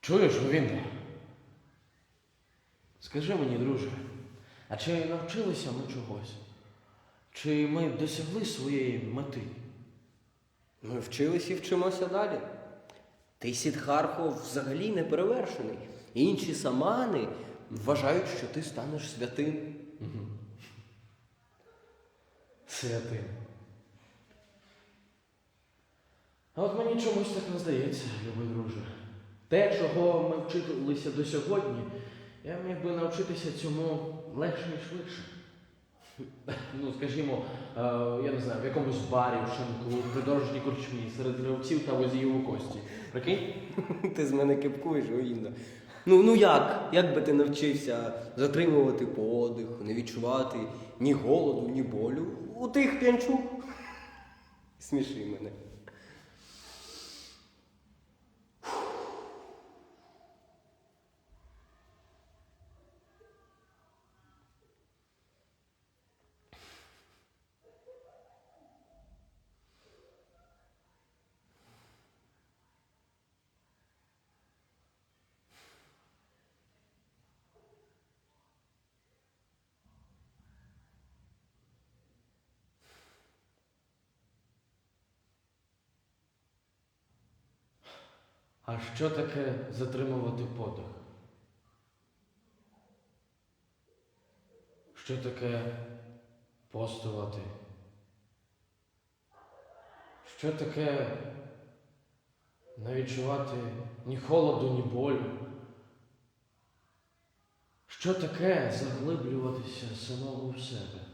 Чуєш, Говінда? Скажи мені, друже, а чи навчилися ми чогось? Чи ми досягли своєї мети? Ми вчилися і вчимося далі. Ти Сідхархо взагалі не перевершений. Інші самани вважають, що ти станеш святим. Святим. А от мені чомусь так не здається, любий друже. Те, чого ми вчилися до сьогодні, я міг би навчитися цьому легше і швидше. Ну, скажімо, е, я не знаю, в якомусь барі, в шинку, в придорожній корчмі, серед гравців та возіїв у кості. Прикинь? Ти з мене кипкуєш, Оїнда. Ну, ну як? Як би ти навчився затримувати подих, не відчувати ні голоду, ні болю у тих п'янчук? Сміши мене. А що таке затримувати подих? Що таке постувати? Що таке не відчувати ні холоду, ні болю? Що таке заглиблюватися самому в себе?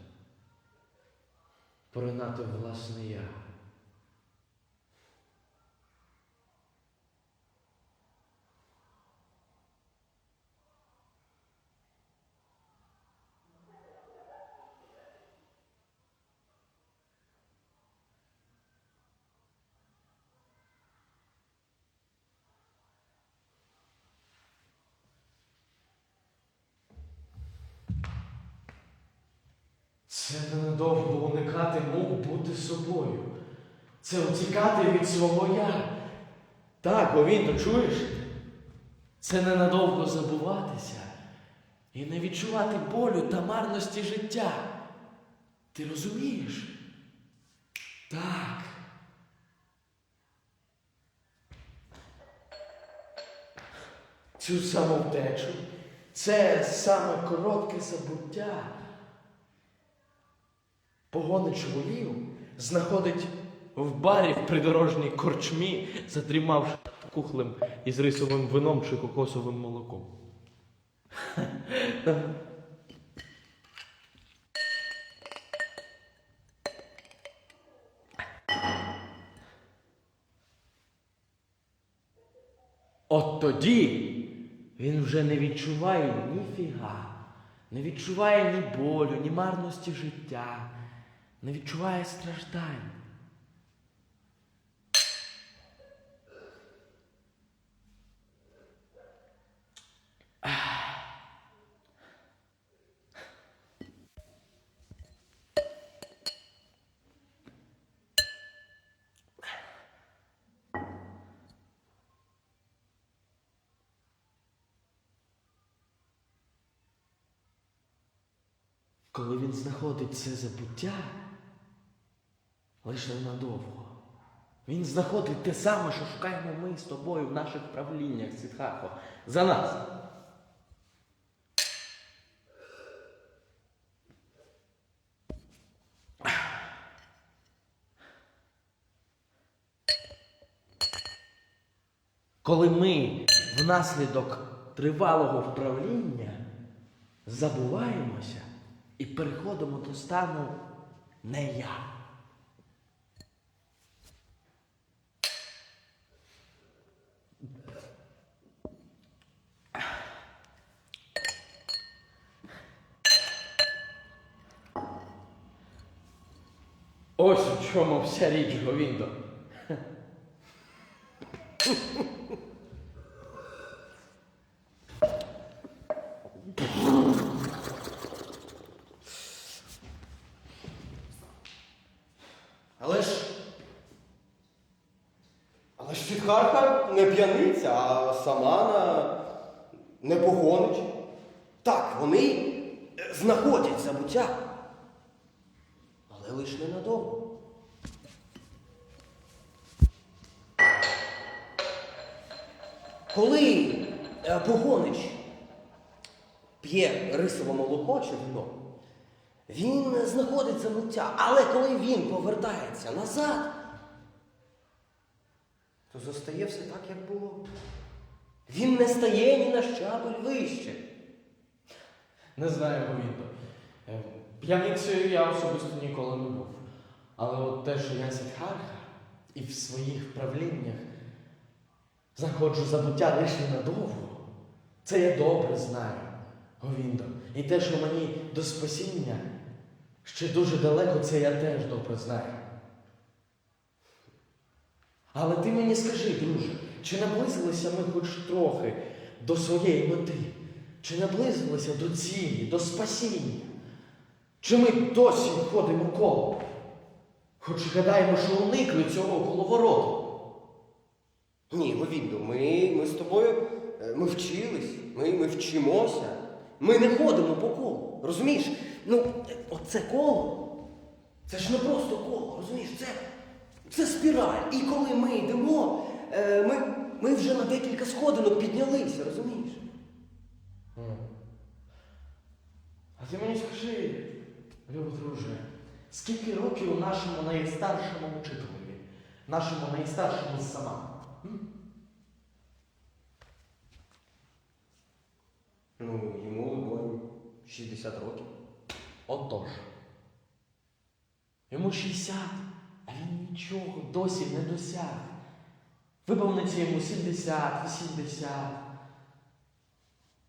Поринати власне я? Це ненадовго уникати мук бути собою. Це утікати від свого я. Так, Говінто, чуєш? Це ненадовго забуватися і не відчувати болю та марності життя. Ти розумієш? Так. Цю самовтечу, це саме коротке забуття. Погонич волів знаходить в барі в придорожній корчмі, затримавши кухлем із рисовим вином чи кокосовим молоком. От тоді він вже не відчуває ні фіга, не відчуває ні болю, ні марності життя, не відчуває страждань. Коли він знаходить це забуття, лише ненадовго. Він знаходить те саме, що шукаємо ми з тобою в наших правліннях, Сідхархо, за нас. Коли ми внаслідок тривалого вправління забуваємося і переходимо до стану не я. Ось у чому вся річ Говіндо. Але ж. Але ж Сідхарха не п'яниця, а Самана не погонич. Так, вони знаходять забуття. Але лише ненадовго. Коли е, погонич п'є рисове молоко чи вино, він знаходить забуття. Але коли він повертається назад, то зостає все так, як було. Він не стає ні на щабель вище. Не знаю, Говінто. Е, П'яницею я особисто ніколи не був. Але от те, що я Сідхарха і в своїх правліннях знаходжу забуття лише надовго, це я добре знаю, Говіндо. І те, що мені до спасіння ще дуже далеко, це я теж добре знаю. Але ти мені скажи, друже, чи наблизилися ми хоч трохи до своєї мети? Чи наблизилися до цілі, до спасіння? Чи ми досі ходимо коло? Хоч гадаємо, що уникли цього коловороту. Ні, Говінду, ми, ми з тобою е, ми вчились, ми, ми вчимося. Ми не ходимо по колу. Розумієш? Ну, оце коло. Це ж не просто коло, розумієш? Це, це спіраль. І коли ми йдемо, е, ми, ми вже на декілька сходинок піднялися, розумієш? А ти мені скажи, любий друже, скільки років нашому найстаршому учителеві, нашому найстаршому сама? Ну, йому вон, 60 років. Отож. Йому 60, а він нічого досі не досяг. Виповниться йому 70, 80.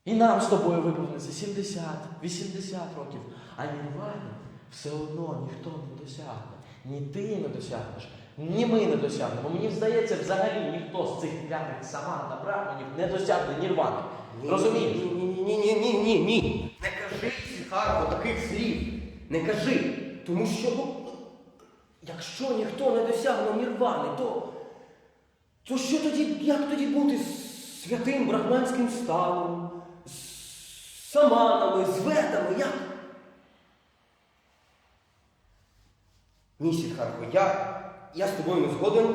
І нам з тобою виповниться 70, 80 років. А Нірвані все одно ніхто не досягне. Ні ти не досягнеш, ні ми не досягнемо. Мені здається, взагалі ніхто з цих п'яних сама та брахманів не досягне Нірвани. Розумієш? Ні, ні, ні, ні, ні, ні, ні. Не кажи, Сіхарко, таких слів. Не кажи. Тому що, ну, якщо ніхто не досягнув нірвани, то, то що тоді, як тоді бути з святим брахманським станом, з саманами, з ведами, як? Ні, Сідхарко, я, я з тобою не згоден.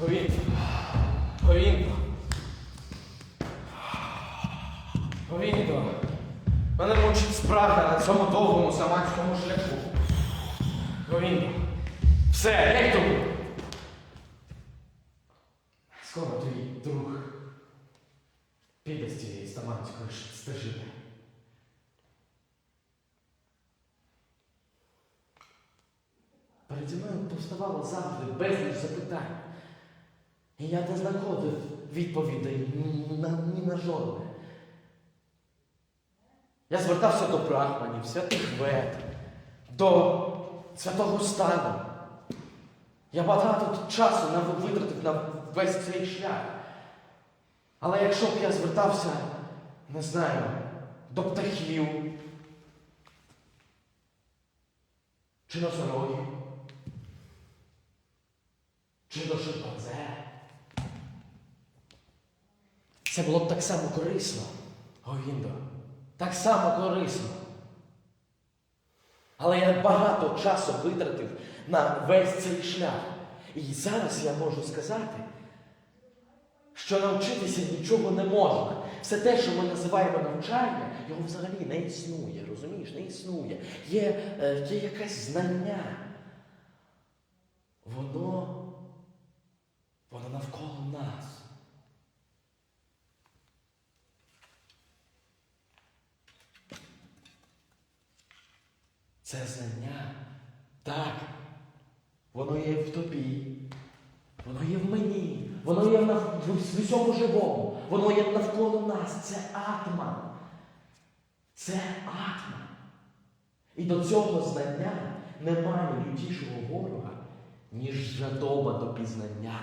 Повінко. Повінко. Повінко. Мене мучить спрага на цьому довгому саманському шляху. Повінко. Все, як тобі? Саманської. Переді мною повставало завжди безліч запитань. І я не знаходив відповідей ні на, жодне. Я звертався до брахманів, святих вед, до святого стану. Я багато часу витратив на весь цей шлях. Але якщо б я звертався, не знаю, до птахів чи носорогів, чи до шимпанзе, це було б так само корисно, Говіндо. Так само корисно. Але я багато часу витратив на весь цей шлях. І зараз я можу сказати, що навчитися нічого не можна. Все те, що ми називаємо навчання, його взагалі не існує, розумієш, не існує. Є, е, є якесь знання. Воно, воно навколо нас. Це знання, так, воно є в тобі, воно є в воно є в, усьому живому, воно є навколо нас. Це атма. Це атма. І до цього знання немає лютішого ворога, ніж жадоба до пізнання.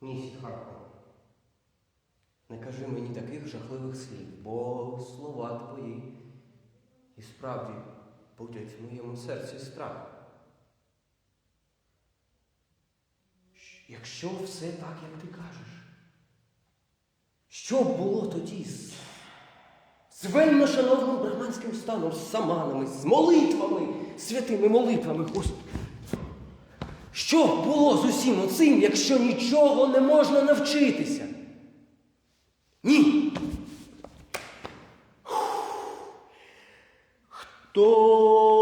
Ні, Сідхарко. Не кажи мені таких жахливих слів, бо слова твої і справді будять в моєму серці страх. Якщо все так, як ти кажеш, що було тоді з, з вельми шановним брахманським станом, з саманами, з молитвами, святими молитвами, Господи? Що було з усім оцим, якщо нічого не можна навчитися? Ні. Хто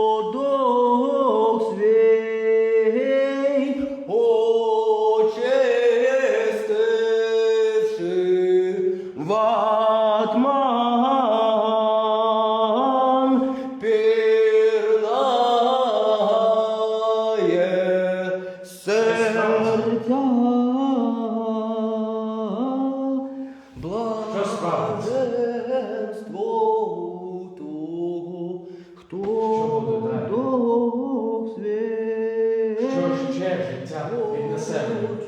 in the seven.